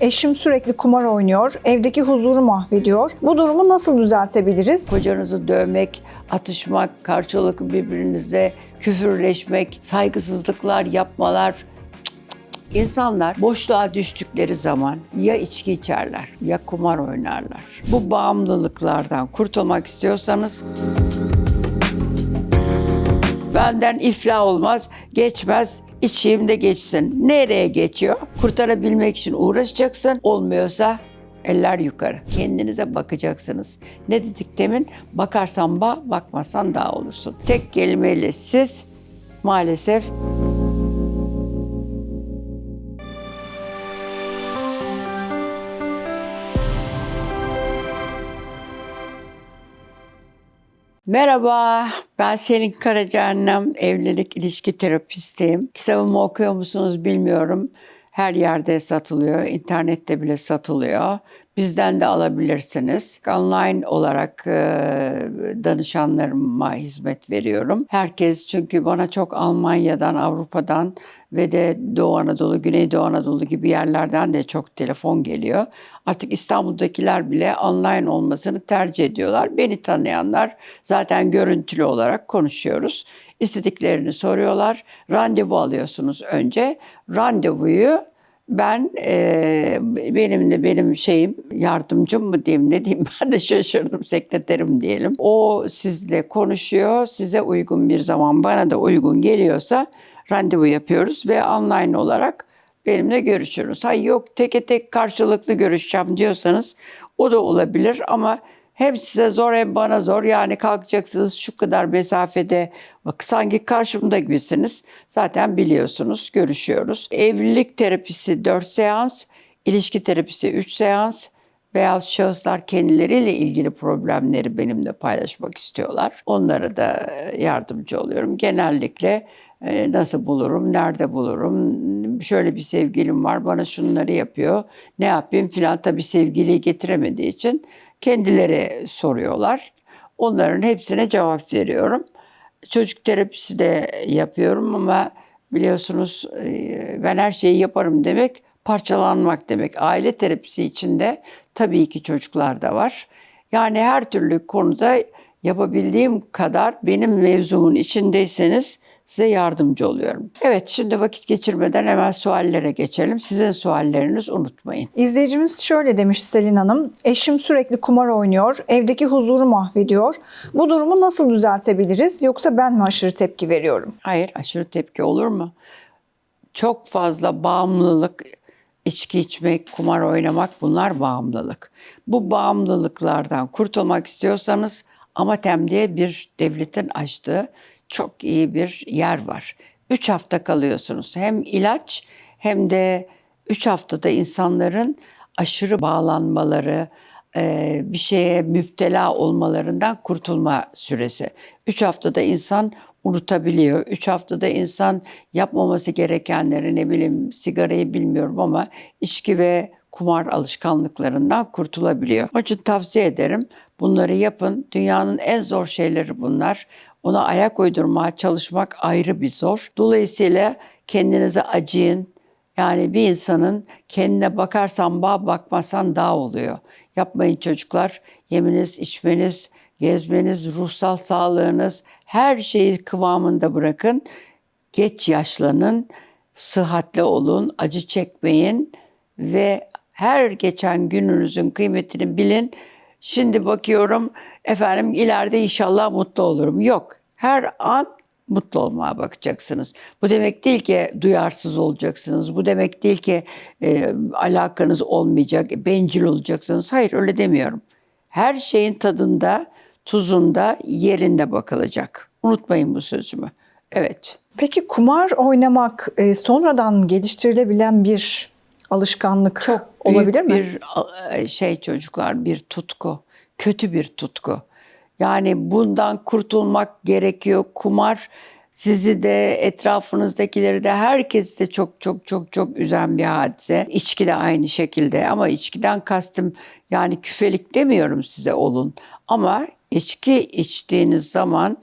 Eşim sürekli kumar oynuyor, evdeki huzuru mahvediyor. Bu durumu nasıl düzeltebiliriz? Kocanızı dövmek, atışmak, karşılıklı birbirinize küfürleşmek, saygısızlıklar yapmalar. İnsanlar boşluğa düştükleri zaman ya içki içerler ya kumar oynarlar. Bu bağımlılıklardan kurtulmak istiyorsanız benden iflah olmaz, geçmez, içeyim de geçsin. Nereye geçiyor? Kurtarabilmek için uğraşacaksın. Olmuyorsa eller yukarı. Kendinize bakacaksınız. Ne dedik demin? Bakarsan ba, bakmazsan daha olursun. Tek kelimeyle siz maalesef Merhaba, ben Selin Karacaannem, evlilik ilişki terapistiyim. Kitabımı okuyor musunuz bilmiyorum. Her yerde satılıyor, internette bile satılıyor. Bizden de alabilirsiniz. Online olarak e, danışanlarıma hizmet veriyorum. Herkes çünkü bana çok Almanya'dan, Avrupa'dan ve de Doğu Anadolu, Güneydoğu Anadolu gibi yerlerden de çok telefon geliyor. Artık İstanbul'dakiler bile online olmasını tercih ediyorlar. Beni tanıyanlar zaten görüntülü olarak konuşuyoruz. İstediklerini soruyorlar. Randevu alıyorsunuz önce. Randevuyu ben e, benim de benim şeyim yardımcım mı diyeyim ne diyeyim ben de şaşırdım sekreterim diyelim. O sizle konuşuyor size uygun bir zaman bana da uygun geliyorsa randevu yapıyoruz ve online olarak benimle görüşürüz. Hayır yok teke tek karşılıklı görüşeceğim diyorsanız o da olabilir ama hem size zor hem bana zor. Yani kalkacaksınız şu kadar mesafede bak sanki karşımda gibisiniz. Zaten biliyorsunuz görüşüyoruz. Evlilik terapisi 4 seans, ilişki terapisi 3 seans veya şahıslar kendileriyle ilgili problemleri benimle paylaşmak istiyorlar. Onlara da yardımcı oluyorum. Genellikle e, nasıl bulurum, nerede bulurum, şöyle bir sevgilim var bana şunları yapıyor, ne yapayım filan tabii sevgiliyi getiremediği için kendileri soruyorlar. Onların hepsine cevap veriyorum. Çocuk terapisi de yapıyorum ama biliyorsunuz e, ben her şeyi yaparım demek parçalanmak demek. Aile terapisi içinde tabii ki çocuklar da var. Yani her türlü konuda yapabildiğim kadar benim mevzumun içindeyseniz size yardımcı oluyorum. Evet şimdi vakit geçirmeden hemen suallere geçelim. Sizin sualleriniz unutmayın. İzleyicimiz şöyle demiş Selin Hanım. Eşim sürekli kumar oynuyor, evdeki huzuru mahvediyor. Bu durumu nasıl düzeltebiliriz yoksa ben mi aşırı tepki veriyorum? Hayır aşırı tepki olur mu? Çok fazla bağımlılık, içki içmek, kumar oynamak bunlar bağımlılık. Bu bağımlılıklardan kurtulmak istiyorsanız Amatem diye bir devletin açtığı çok iyi bir yer var. Üç hafta kalıyorsunuz. Hem ilaç hem de üç haftada insanların aşırı bağlanmaları, e, bir şeye müptela olmalarından kurtulma süresi. Üç haftada insan unutabiliyor. Üç haftada insan yapmaması gerekenleri ne bileyim sigarayı bilmiyorum ama içki ve kumar alışkanlıklarından kurtulabiliyor. Onun için tavsiye ederim bunları yapın. Dünyanın en zor şeyleri bunlar. Ona ayak uydurmaya çalışmak ayrı bir zor. Dolayısıyla kendinize acıyın. Yani bir insanın kendine bakarsan bağ bakmasan dağ oluyor. Yapmayın çocuklar. Yeminiz, içmeniz, gezmeniz, ruhsal sağlığınız her şeyi kıvamında bırakın. Geç yaşlanın, sıhhatli olun, acı çekmeyin ve her geçen gününüzün kıymetini bilin. Şimdi bakıyorum efendim ileride inşallah mutlu olurum. Yok. Her an mutlu olmaya bakacaksınız. Bu demek değil ki duyarsız olacaksınız. Bu demek değil ki e, alakanız olmayacak, bencil olacaksınız. Hayır öyle demiyorum. Her şeyin tadında, tuzunda, yerinde bakılacak. Unutmayın bu sözümü. Evet. Peki kumar oynamak e, sonradan geliştirilebilen bir alışkanlık Çok olabilir mi? bir şey çocuklar, bir tutku. Kötü bir tutku. Yani bundan kurtulmak gerekiyor. Kumar sizi de etrafınızdakileri de herkesi de çok çok çok çok üzen bir hadise. İçki de aynı şekilde ama içkiden kastım yani küfelik demiyorum size olun. Ama içki içtiğiniz zaman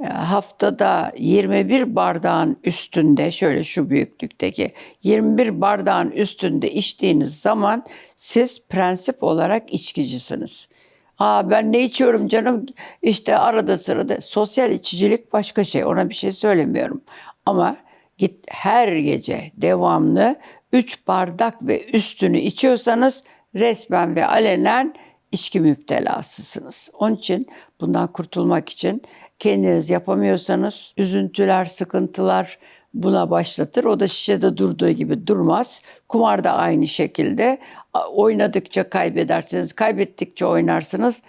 e, haftada 21 bardağın üstünde şöyle şu büyüklükteki 21 bardağın üstünde içtiğiniz zaman siz prensip olarak içkicisiniz. Aa ben ne içiyorum canım işte arada sırada sosyal içicilik başka şey ona bir şey söylemiyorum. Ama git her gece devamlı 3 bardak ve üstünü içiyorsanız resmen ve alenen içki müptelasısınız. Onun için bundan kurtulmak için kendiniz yapamıyorsanız üzüntüler, sıkıntılar buna başlatır. O da şişede durduğu gibi durmaz. Kumar da aynı şekilde. Oynadıkça kaybedersiniz, kaybettikçe oynarsınız.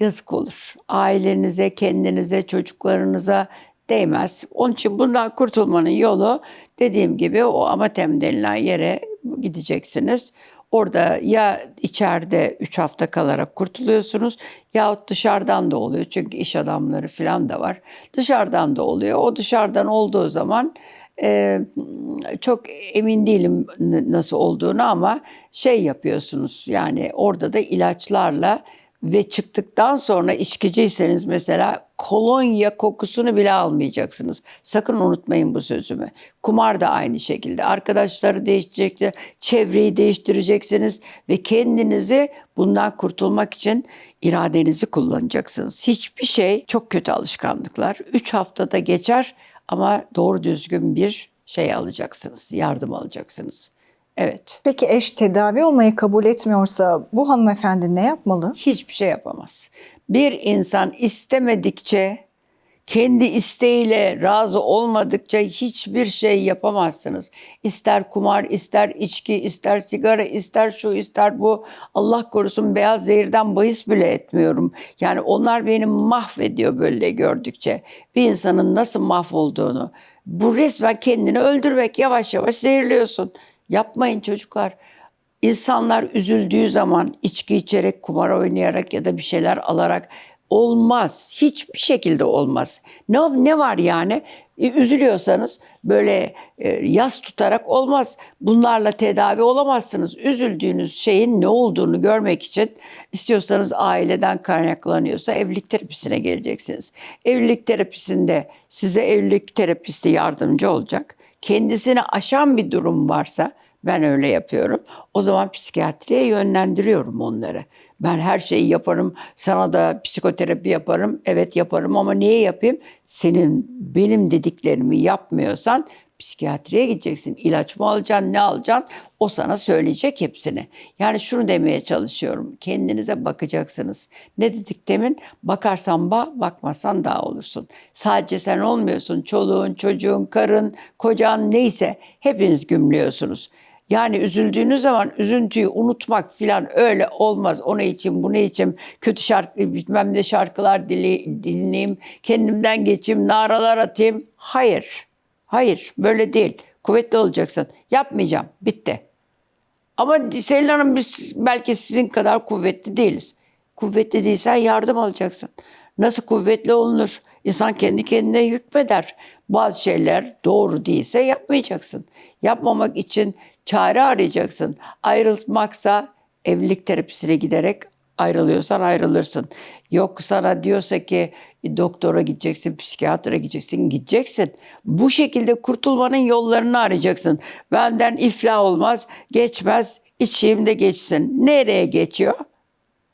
Yazık olur. Ailenize, kendinize, çocuklarınıza değmez. Onun için bundan kurtulmanın yolu dediğim gibi o amatem denilen yere gideceksiniz. Orada ya içeride 3 hafta kalarak kurtuluyorsunuz yahut dışarıdan da oluyor. Çünkü iş adamları falan da var. Dışarıdan da oluyor. O dışarıdan olduğu zaman e, çok emin değilim nasıl olduğunu ama şey yapıyorsunuz yani orada da ilaçlarla ve çıktıktan sonra içkiciyseniz mesela kolonya kokusunu bile almayacaksınız. Sakın unutmayın bu sözümü. Kumar da aynı şekilde. Arkadaşları değiştirecekler, çevreyi değiştireceksiniz ve kendinizi bundan kurtulmak için iradenizi kullanacaksınız. Hiçbir şey çok kötü alışkanlıklar. 3 haftada geçer ama doğru düzgün bir şey alacaksınız, yardım alacaksınız. Evet. Peki eş tedavi olmayı kabul etmiyorsa bu hanımefendi ne yapmalı? hiçbir şey yapamaz. Bir insan istemedikçe, kendi isteğiyle razı olmadıkça hiçbir şey yapamazsınız. İster kumar, ister içki, ister sigara, ister şu, ister bu. Allah korusun beyaz zehirden bahis bile etmiyorum. Yani onlar beni mahvediyor böyle gördükçe. Bir insanın nasıl mahvolduğunu. Bu resmen kendini öldürmek. Yavaş yavaş zehirliyorsun. Yapmayın çocuklar. İnsanlar üzüldüğü zaman içki içerek, kumar oynayarak ya da bir şeyler alarak olmaz. Hiçbir şekilde olmaz. Ne, ne var yani? E, üzülüyorsanız böyle e, yas tutarak olmaz. Bunlarla tedavi olamazsınız. Üzüldüğünüz şeyin ne olduğunu görmek için istiyorsanız aileden kaynaklanıyorsa evlilik terapisine geleceksiniz. Evlilik terapisinde size evlilik terapisti yardımcı olacak. Kendisini aşan bir durum varsa ben öyle yapıyorum. O zaman psikiyatriye yönlendiriyorum onları. Ben her şeyi yaparım. Sana da psikoterapi yaparım. Evet yaparım ama niye yapayım? Senin benim dediklerimi yapmıyorsan psikiyatriye gideceksin. İlaç mı alacaksın, ne alacaksın? O sana söyleyecek hepsini. Yani şunu demeye çalışıyorum. Kendinize bakacaksınız. Ne dedik demin? Bakarsan ba, bakmazsan daha olursun. Sadece sen olmuyorsun. Çoluğun, çocuğun, karın, kocan neyse hepiniz gümlüyorsunuz. Yani üzüldüğünüz zaman üzüntüyü unutmak filan öyle olmaz. Onu için, bunu için kötü şarkı, bilmem ne şarkılar dili, dinleyeyim, kendimden geçeyim, naralar atayım. Hayır, hayır böyle değil. Kuvvetli olacaksın. Yapmayacağım, bitti. Ama Selin Hanım biz belki sizin kadar kuvvetli değiliz. Kuvvetli değilsen yardım alacaksın. Nasıl kuvvetli olunur? İnsan kendi kendine hükmeder. Bazı şeyler doğru değilse yapmayacaksın. Yapmamak için çare arayacaksın. Ayrılmaksa evlilik terapisine giderek ayrılıyorsan ayrılırsın. Yok sana diyorsa ki doktora gideceksin, psikiyatra gideceksin, gideceksin. Bu şekilde kurtulmanın yollarını arayacaksın. Benden iflah olmaz, geçmez, içeyim de geçsin. Nereye geçiyor?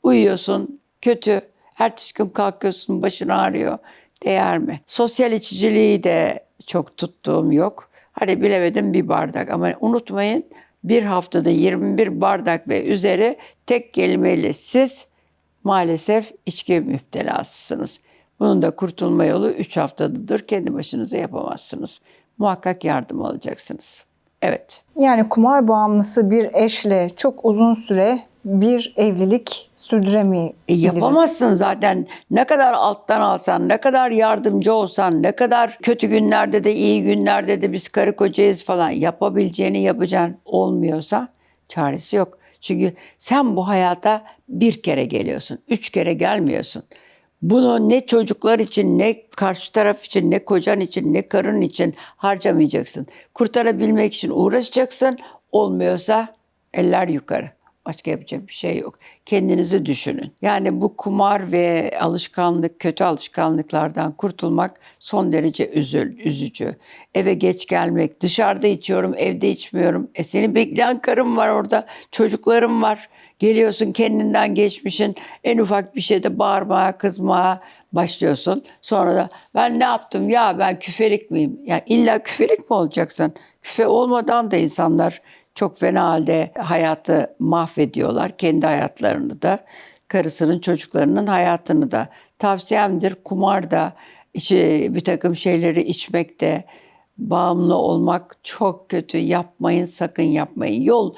Uyuyorsun, kötü. Ertesi gün kalkıyorsun, başın ağrıyor. Değer mi? Sosyal içiciliği de çok tuttuğum yok. Hani bilemedim bir bardak ama unutmayın bir haftada 21 bardak ve üzeri tek kelimeyle siz maalesef içki müptelasısınız. Bunun da kurtulma yolu 3 haftadadır. Kendi başınıza yapamazsınız. Muhakkak yardım alacaksınız. Evet. Yani kumar bağımlısı bir eşle çok uzun süre bir evlilik E, sürdüremeyebiliriz. yapamazsın zaten. Ne kadar alttan alsan, ne kadar yardımcı olsan, ne kadar kötü günlerde de iyi günlerde de biz karı kocayız falan yapabileceğini yapacaksın. Olmuyorsa çaresi yok. Çünkü sen bu hayata bir kere geliyorsun, üç kere gelmiyorsun. Bunu ne çocuklar için, ne karşı taraf için, ne kocan için, ne karın için harcamayacaksın. Kurtarabilmek için uğraşacaksın. Olmuyorsa eller yukarı. Başka yapacak bir şey yok. Kendinizi düşünün. Yani bu kumar ve alışkanlık, kötü alışkanlıklardan kurtulmak son derece üzül, üzücü. Eve geç gelmek, dışarıda içiyorum, evde içmiyorum. E seni bekleyen karın var orada, çocuklarım var. Geliyorsun kendinden geçmişin en ufak bir şeyde bağırmaya, kızmaya başlıyorsun. Sonra da ben ne yaptım ya ben küfelik miyim? Yani illa küfelik mi olacaksın? Küfe olmadan da insanlar çok fena halde hayatı mahvediyorlar. Kendi hayatlarını da, karısının, çocuklarının hayatını da. Tavsiyemdir kumarda, içi, bir takım şeyleri içmekte, bağımlı olmak çok kötü. Yapmayın, sakın yapmayın. Yol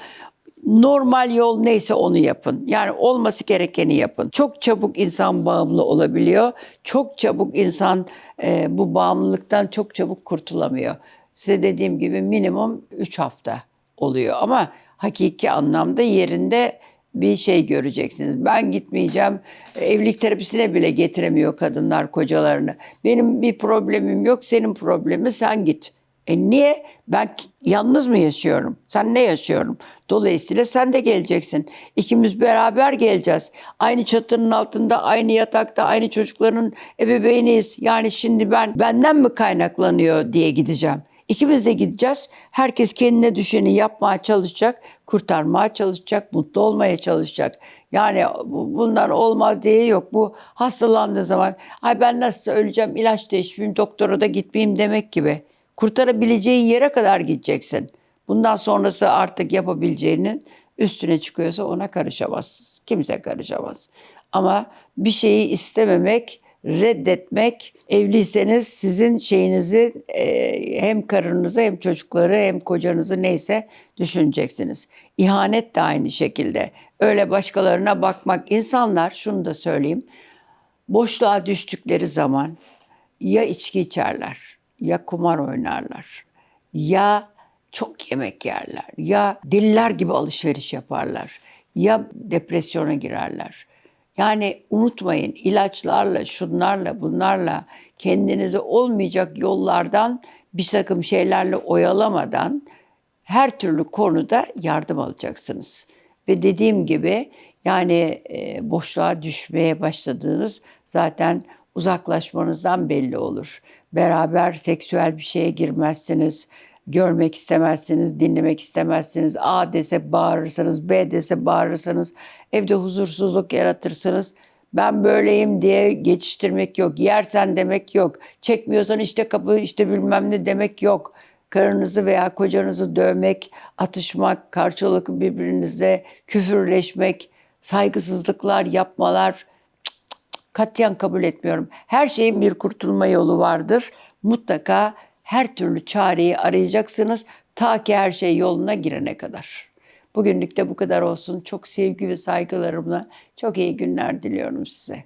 normal yol neyse onu yapın. Yani olması gerekeni yapın. Çok çabuk insan bağımlı olabiliyor. Çok çabuk insan e, bu bağımlılıktan çok çabuk kurtulamıyor. Size dediğim gibi minimum 3 hafta oluyor ama hakiki anlamda yerinde bir şey göreceksiniz. Ben gitmeyeceğim. Evlilik terapisine bile getiremiyor kadınlar kocalarını. Benim bir problemim yok, senin problemi sen git. E niye? Ben yalnız mı yaşıyorum? Sen ne yaşıyorum? Dolayısıyla sen de geleceksin. İkimiz beraber geleceğiz. Aynı çatının altında, aynı yatakta, aynı çocukların ebeveyniyiz. Yani şimdi ben benden mi kaynaklanıyor diye gideceğim. İkimiz de gideceğiz. Herkes kendine düşeni yapmaya çalışacak, kurtarmaya çalışacak, mutlu olmaya çalışacak. Yani bu- bundan olmaz diye yok. Bu hastalandığı zaman ay ben nasıl öleceğim, ilaç da içmeyeyim, doktora da gitmeyeyim demek gibi. Kurtarabileceğin yere kadar gideceksin. Bundan sonrası artık yapabileceğinin üstüne çıkıyorsa ona karışamaz. Kimse karışamaz. Ama bir şeyi istememek, reddetmek, evliyseniz sizin şeyinizi e, hem karınızı hem çocukları hem kocanızı neyse düşüneceksiniz. İhanet de aynı şekilde. Öyle başkalarına bakmak. insanlar şunu da söyleyeyim. Boşluğa düştükleri zaman ya içki içerler, ya kumar oynarlar, ya çok yemek yerler, ya deliler gibi alışveriş yaparlar, ya depresyona girerler. Yani unutmayın ilaçlarla, şunlarla, bunlarla kendinizi olmayacak yollardan bir takım şeylerle oyalamadan her türlü konuda yardım alacaksınız. Ve dediğim gibi yani e, boşluğa düşmeye başladığınız zaten uzaklaşmanızdan belli olur. Beraber seksüel bir şeye girmezsiniz. Görmek istemezsiniz, dinlemek istemezsiniz. A dese bağırırsınız, B dese bağırırsınız. Evde huzursuzluk yaratırsınız. Ben böyleyim diye geçiştirmek yok. Yersen demek yok. Çekmiyorsan işte kapı işte bilmem ne demek yok karınızı veya kocanızı dövmek, atışmak, karşılıklı birbirinize küfürleşmek, saygısızlıklar yapmalar katiyen kabul etmiyorum. Her şeyin bir kurtulma yolu vardır. Mutlaka her türlü çareyi arayacaksınız ta ki her şey yoluna girene kadar. Bugünlük de bu kadar olsun. Çok sevgi ve saygılarımla çok iyi günler diliyorum size.